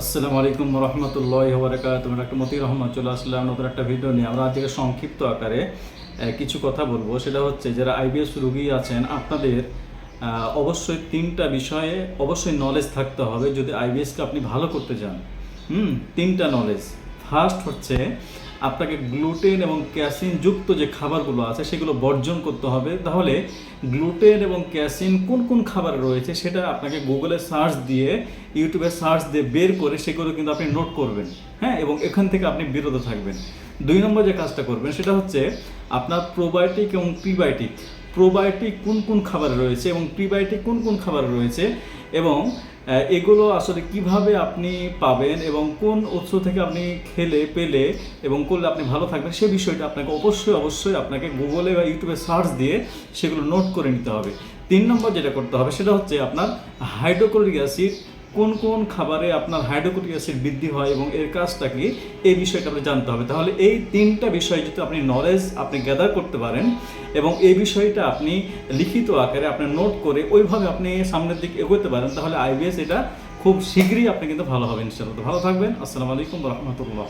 আসসালামু আলাইকুম রহমতুল্লাহ বরকাত তোমরা একটা মতি রহমান চলে আসলাম নতুন একটা ভিডিও নিয়ে। আমরা আজকে সংক্ষিপ্ত আকারে কিছু কথা বলব। সেটা হচ্ছে, যারা আইবিএস রুগী আছেন, আপনাদের অবশ্যই তিনটা বিষয়ে অবশ্যই নলেজ থাকতে হবে। যদি আইবিএসকে আপনি ভালো করতে চান, হুম, তিনটা নলেজ ফার্স্ট হচ্ছে আপনাকে গ্লুটেন এবং ক্যাসিন যুক্ত যে খাবারগুলো আছে, সেগুলো বর্জন করতে হবে। তাহলে গ্লুটেন এবং ক্যাসিন কোন কোন খাবার রয়েছে, সেটা আপনাকে গুগলে সার্চ দিয়ে ইউটিউবে সার্চ দিয়ে বের করে, সেগুলো কিন্তু আপনি নোট করবেন হ্যাঁ? এবং এখান থেকে আপনি বিরত থাকবেন। দুই নম্বর যে কাজটা করবেন, সেটা হচ্ছে আপনার প্রোবায়োটিক এবং প্রিবায়োটিক প্রোবায়োটিক কোন কোন খাবার রয়েছে এবং প্রিবায়োটিক কোন কোন খাবার রয়েছে এবং এগুলো আসলে কীভাবে আপনি পাবেন এবং কোন উৎস থেকে আপনি খেলে, পেলে এবং করলে আপনি ভালো থাকবেন সে বিষয়টা আপনাকে অবশ্যই অবশ্যই আপনাকে গুগলে বা ইউটিউবে সার্চ দিয়ে সেগুলো নোট করে নিতে হবে। তিন নম্বর যেটা করতে হবে সেটা হচ্ছে আপনার হাইড্রোক্লোরিক অ্যাসিড কোন কোন খাবারে আপনার হাইড্রোকোটিক অ্যাসিড বৃদ্ধি হয় এবং এর কাজটা কি, এই বিষয়টা আপনি জানতে হবে। তাহলে এই তিনটা বিষয় যদি আপনি নলেজ আপনি গ্যাদার করতে পারেন এবং এই বিষয়টা আপনি লিখিত আকারে আপনি নোট করে ওইভাবে আপনি সামনের দিকে এগোতে পারেন, তাহলে আইবিএস এটা খুব শীঘ্রই আপনি কিন্তু ভালো হবে তো ভালো থাকবেন। আসসালামু আলাইকুম রহমতুল্লাহ।